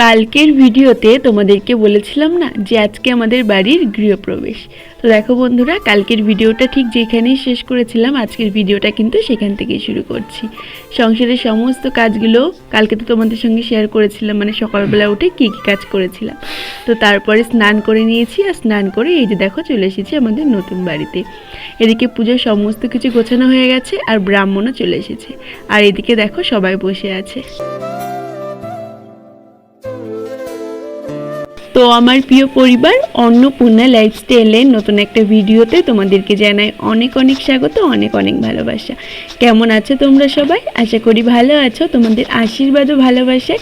কালকের ভিডিওতে তোমাদেরকে বলেছিলাম না যে আজকে আমাদের বাড়ির গৃহপ্রবেশ। তো দেখো বন্ধুরা, কালকের ভিডিওটা ঠিক যেখানেই শেষ করেছিলাম, আজকের ভিডিওটা কিন্তু সেখান থেকেই শুরু করছি। সংসারের সমস্ত কাজগুলো কালকে তো তোমাদের সঙ্গে শেয়ার করেছিলাম মানে সকালবেলা উঠে কী কী কাজ করেছিলাম। তো তারপরে স্নান করে নিয়েছি, আর স্নান করে এই যে দেখো চলে এসেছি আমাদের নতুন বাড়িতে। এদিকে পুজোর সমস্ত কিছু গোছানো হয়ে গেছে, আর ব্রাহ্মণও চলে এসেছে। আর এদিকে দেখো সবাই বসে আছে। তো আমার প্রিয় পরিবার, অন্নপূর্ণা লাইফস্টাইলের নতুন একটা ভিডিওতে তোমাদেরকে জানাই অনেক অনেক স্বাগত, অনেক অনেক ভালোবাসা। কেমন আছো তোমরা সবাই? আশা করি ভালো আছো, তোমাদের আশীর্বাদ ও ভালোবাসায়।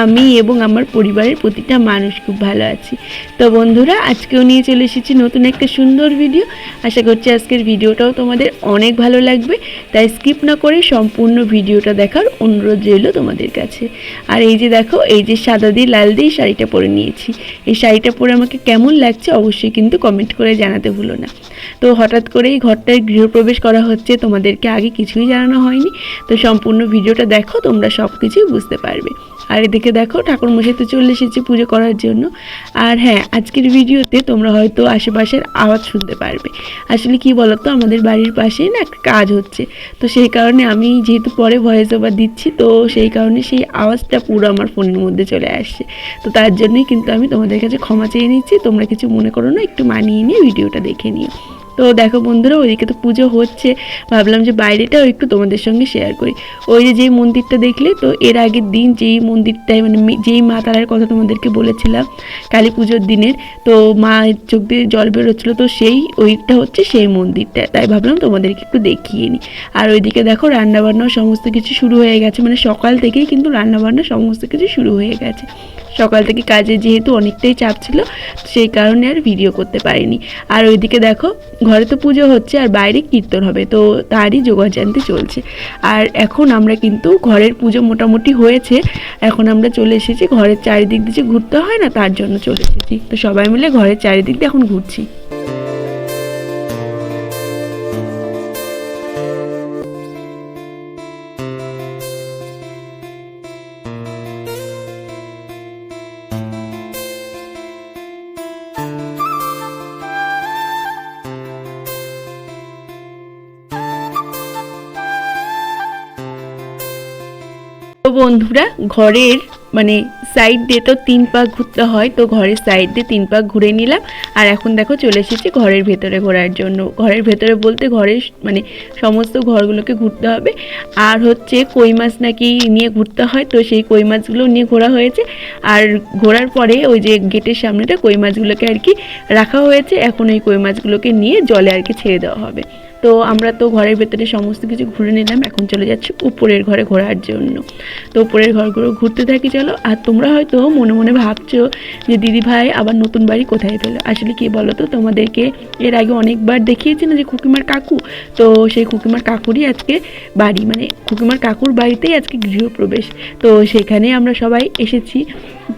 আমি এবং আমার পরিবারের প্রতিটা মানুষ খুব ভালো আছি। তো বন্ধুরা, আজকেও নিয়ে চলে এসেছি নতুন একটা সুন্দর ভিডিও। আশা করছি আজকের ভিডিওটাও তোমাদের অনেক ভালো লাগবে। তাই স্কিপ না করে সম্পূর্ণ ভিডিওটা দেখার অনুরোধ রইল তোমাদের কাছে। আর এই যে দেখো, এই যে সাদা দিয়ে লাল দিয়ে শাড়িটা পরে নিয়েছি। এই শাড়িটা পরে আমাকে কেমন লাগছে অবশ্যই কিন্তু কমেন্ট করে জানাতে ভুলো না। তো হঠাৎ করেই ঘরটায় গৃহপ্রবেশ করা হচ্ছে, তোমাদেরকে আগে কিছুই জানানো হয়নি। তো সম্পূর্ণ ভিডিওটা দেখো, তোমরা সব কিছুই বুঝতে পারবে। আর এদিকে দেখো ঠাকুর মশাই তো চলে এসেছে পুজো করার জন্য। আর হ্যাঁ আজকের ভিডিওতে তোমরা হয়তো আশেপাশের আওয়াজ শুনতে পারবে। আসলে কি বলতো, আমাদের বাড়ির পাশেই না একটা কাজ হচ্ছে। তো সেই কারণে আমি যেহেতু পরে ভয়েস ওভার দিচ্ছি, তো সেই কারণে সেই আওয়াজটা পুরো আমার ফোনের মধ্যে চলে আসছে। তো তার জন্যই কিন্তু আমি তোমাদের কাছে ক্ষমা চেয়ে নিচ্ছি। তোমরা কিছু মনে করো না, একটু মানিয়ে নিয়ে ভিডিওটা দেখে নিও। তো দেখো বন্ধুরা, ওইদিকে তো পুজো হচ্ছে। ভাবলাম যে বাইরেটাও একটু তোমাদের সঙ্গে শেয়ার করি। ওই যে যেই মন্দিরটা দেখলে, তো এর আগের দিন যেই মন্দিরটায় মানে যেই মা তারার কথা তোমাদেরকে বলেছিলাম, কালী পুজোর দিনের, তো মা চোখ দিয়ে জল বেরোচ্ছিলো, তো সেই ওইটা হচ্ছে সেই মন্দিরটা তাই ভাবলাম তোমাদেরকে একটু দেখিয়ে নিই। আর ওইদিকে দেখো রান্নাবান্নাও সমস্ত কিছু শুরু হয়ে গেছে মানে সকাল থেকেই কিন্তু রান্নাবান্না সমস্ত কিছু শুরু হয়ে গেছে। সকাল থেকে কাজে যেহেতু অনেকটাই চাপ ছিল, সেই কারণে আর ভিডিও করতে পারিনি। আর ওইদিকে দেখো, ঘরে তো পুজো হচ্ছে আর বাইরে কীর্তন হবে, তো তারই জোগাড় জানতে চলছে। আর এখন আমরা কিন্তু ঘরের পুজো মোটামুটি হয়েছে, এখন আমরা চলে এসেছি ঘরের চারিদিক দিয়ে ঘুরতে হয় না, তার জন্য চলে এসেছি। তো সবাই মিলে ঘরের চারিদিক দিয়ে এখন ঘুরছি। বন্ধুরা ঘরের মানে সাইড দিয়ে তো তিন পাক ঘুরতে হয়, তো ঘরের সাইড দিয়ে তিন পাক ঘুরে নিলাম। আর এখন দেখো চলে এসেছি ঘরের ভেতরে ঘোরার জন্য। ঘরের ভেতরে বলতে ঘরের মানে সমস্ত ঘরগুলোকে ঘুরতে হবে। আর হচ্ছে কই মাছ নাকি নিয়ে ঘুরতে হয়, তো সেই কই মাছগুলো নিয়ে ঘোরা হয়েছে। আর ঘোরার পরে ওই যে গেটের সামনেটা কই মাছগুলোকে আর কি রাখা হয়েছে। এখন ওই কই মাছগুলোকে নিয়ে জলে আর কি ছেড়ে দেওয়া হবে। তো আমরা তো ঘরের ভেতরে সমস্ত কিছু ঘুরে নিলাম। এখন চলে যাচ্ছি উপরের ঘরে ঘোরার জন্য। তো উপরের ঘরগুলো ঘুরতে থাকি, চলো। আর তোমরা হয়তো মনে মনে ভাবছ যে দিদি ভাই আবার নতুন বাড়ি কোথায় পেল? আসলে কি বলো তো তোমাদেরকে এর আগে অনেকবার দেখিয়েছি না যে খুকিমার কাকু? তো সেই খুকিমার কাকুরই আজকে বাড়ি মানে খুকিমার কাকুর বাড়িতেই আজকে গৃহপ্রবেশ। তো সেখানে আমরা সবাই এসেছি।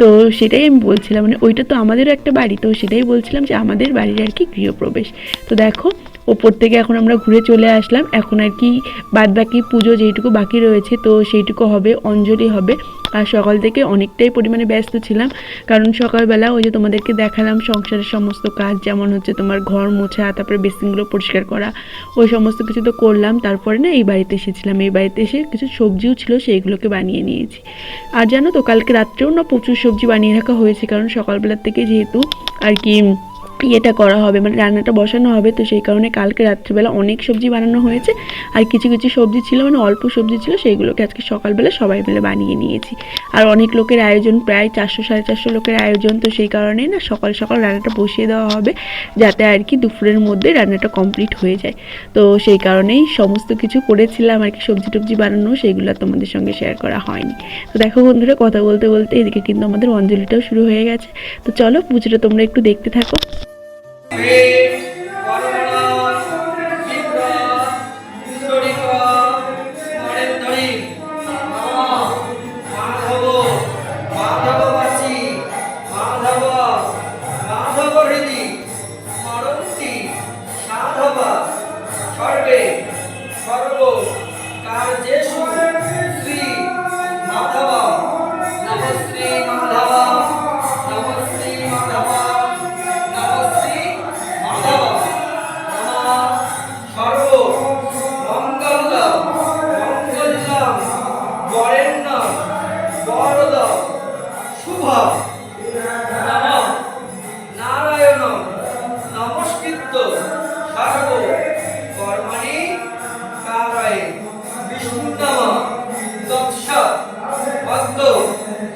তো সেটাই আমি বলছিলাম মানে ওইটা তো আমাদেরও একটা বাড়ি, তো সেটাই বলছিলাম যে আমাদের বাড়ির আর কি গৃহপ্রবেশ। তো দেখো, ওপর থেকে এখন আমরা ঘুরে চলে আসলাম। এখন আর কি বাদ বাকি পুজো যেইটুকু বাকি রয়েছে, তো সেইটুকু হবে, অঞ্জলি হবে। আর সকাল থেকে অনেকটাই পরিমাণে ব্যস্ত ছিলাম। কারণ সকালবেলা ওই যে তোমাদেরকে দেখালাম সংসারের সমস্ত কাজ, যেমন হচ্ছে তোমার ঘর মোছা, তারপরে বেসিনগুলো পরিষ্কার করা, ওই সমস্ত কিছু তো করলাম। তারপরে না এই বাড়িতে এসেছিলাম। এই বাড়িতে এসে কিছু সবজিও ছিল, সেইগুলোকে বানিয়ে নিয়েছি। আর জানো তো, কালকে রাত্রেও না প্রচুর সবজি বানিয়ে রাখা হয়েছে, কারণ সকালবেলার থেকে যেহেতু আর কি ইয়েটা করা হবে? মানে রান্নাটা বসানো হবে তো সেই কারণে কালকে রাত্রিবেলা অনেক সবজি বানানো হয়েছে। আর কিছু কিছু সবজি ছিল মানে অল্প সবজি ছিল, সেইগুলোকে আজকে সকালবেলা সবাই মিলে বানিয়ে নিয়েছি। আর অনেক লোকের আয়োজন, প্রায় চারশো, সাড়ে চারশো লোকের আয়োজন, তো সেই কারণেই না সকাল সকাল রান্নাটা বসিয়ে দেওয়া হবে, যাতে আর কি দুপুরের মধ্যে রান্নাটা কমপ্লিট হয়ে যায়। তো সেই কারণেই সমস্ত কিছু করেছিলাম আর কি, সবজি টবজি বানানো, সেইগুলো তোমাদের সঙ্গে শেয়ার করা হয়নি। তো দেখো বন্ধুরা, কথা বলতে বলতে এদিকে কিন্তু আমাদের অঞ্জলিটাও শুরু হয়ে গেছে। তো চলো পুজোটা তোমরা একটু দেখতে থাকো। Three.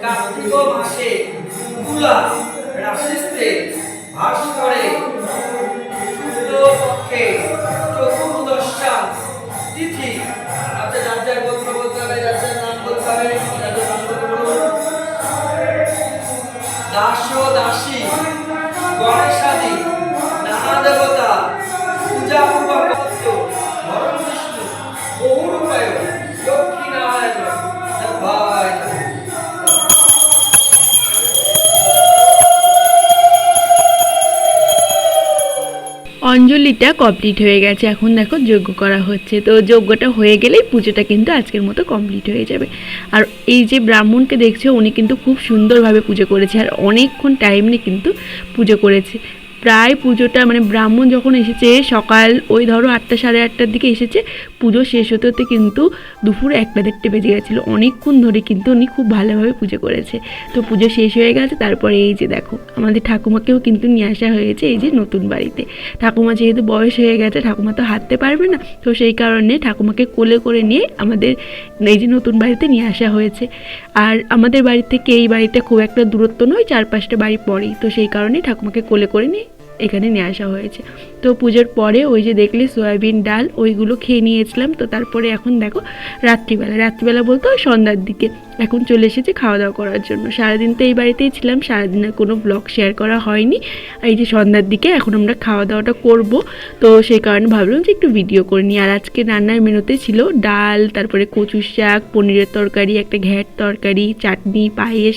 কার্তিক মাসে তুলা রাশিস্তে ভাস করে শুক্লপক্ষে চতুর্দশা তিথি আপনার রাজ্যের গোত্র বলতে হবে রাজ্যের নাম বলতে হবে দাস দাসী গণেশাদি নানা দেবতা পূজা পূর্বক অঞ্জলিটা কমপ্লিট হয়ে গেছে। এখন দেখো যজ্ঞ করা হচ্ছে। তো যজ্ঞটা হয়ে গেলেই পুজোটা কিন্তু আজকের মতো কমপ্লিট হয়ে যাবে। আর এই যে ব্রাহ্মণকে দেখছে, উনি কিন্তু খুব সুন্দরভাবে পুজো করেছে। আর অনেকক্ষণ টাইম নিয়ে কিন্তু পুজো করেছে। প্রায় পুজোটা মানে ব্রাহ্মণ যখন এসেছে, সকাল ওই ধরো আটটা, সাড়ে আটটার দিকে এসেছে, পুজো শেষ হতে হতে কিন্তু দুপুর একটা দেড়টে বেজে গেছিল। অনেকক্ষণ ধরে কিন্তু উনি খুব ভালোভাবে পুজো করেছে। তো পুজো শেষ হয়ে গেছে, তারপরে এই যে দেখো, আমাদের ঠাকুমাকেও কিন্তু নিয়ে আসা হয়েছে এই যে নতুন বাড়িতে। ঠাকুমা যেহেতু বয়স হয়ে গেছে, ঠাকুমা তো হাঁটতে পারবে না, তো সেই কারণে ঠাকুমাকে কোলে করে নিয়ে আমাদের এই যে নতুন বাড়িতে নিয়ে আসা হয়েছে। আর আমাদের বাড়ি থেকে এই বাড়িটা খুব একটা দূরত্ব নয়, চার পাঁচটা বাড়ি পরেই, তো সেই কারণে ঠাকুমাকে কোলে করে নিয়ে এখানে নিয়ে আসা হয়েছে। তো পুজোর পরে ওই যে দেখলে সয়াবিন ডাল, ওইগুলো খেয়ে নিয়েছিলাম। তো তারপরে এখন দেখো রাত্রিবেলা রাত্রিবেলা বলতে সন্ধ্যার দিকে এখন চলে এসেছে খাওয়া দাওয়া করার জন্য। সারাদিন তো এই বাড়িতেই ছিলাম সারাদিনের কোনো ব্লগ শেয়ার করা হয়নি। এই যে সন্ধ্যার দিকে এখন আমরা খাওয়া দাওয়াটা করব। তো সেই কারণে ভাবলাম যে একটু ভিডিও করে নিই। আর আজকে রান্নার মেনুতে ছিল ডাল, তারপরে কচু শাক, পনিরের তরকারি, একটা ঘ্যাট তরকারি, চাটনি, পায়েস,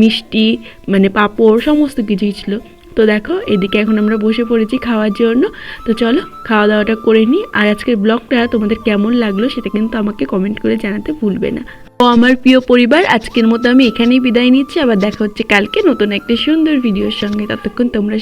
মিষ্টি মানে পাঁপড়, সমস্ত কিছুই ছিল। তো দেখো, এদিকে এখন আমরা বসে পড়েছি খাওয়ার জন্য। তো চলো খাওয়া দাওয়াটা করে নিই আর আজকের ব্লগটা তোমাদের কেমন লাগল সেটা কিন্তু আমাকে কমেন্ট করে জানাতে ভুলবে না। ও আমার প্রিয় পরিবার, আজকের মতো আমি এখানেই বিদায় নিচ্ছি। আবার দেখা হচ্ছে কালকে নতুন একটা সুন্দর ভিডিওর সঙ্গে। ততক্ষণ তোমরা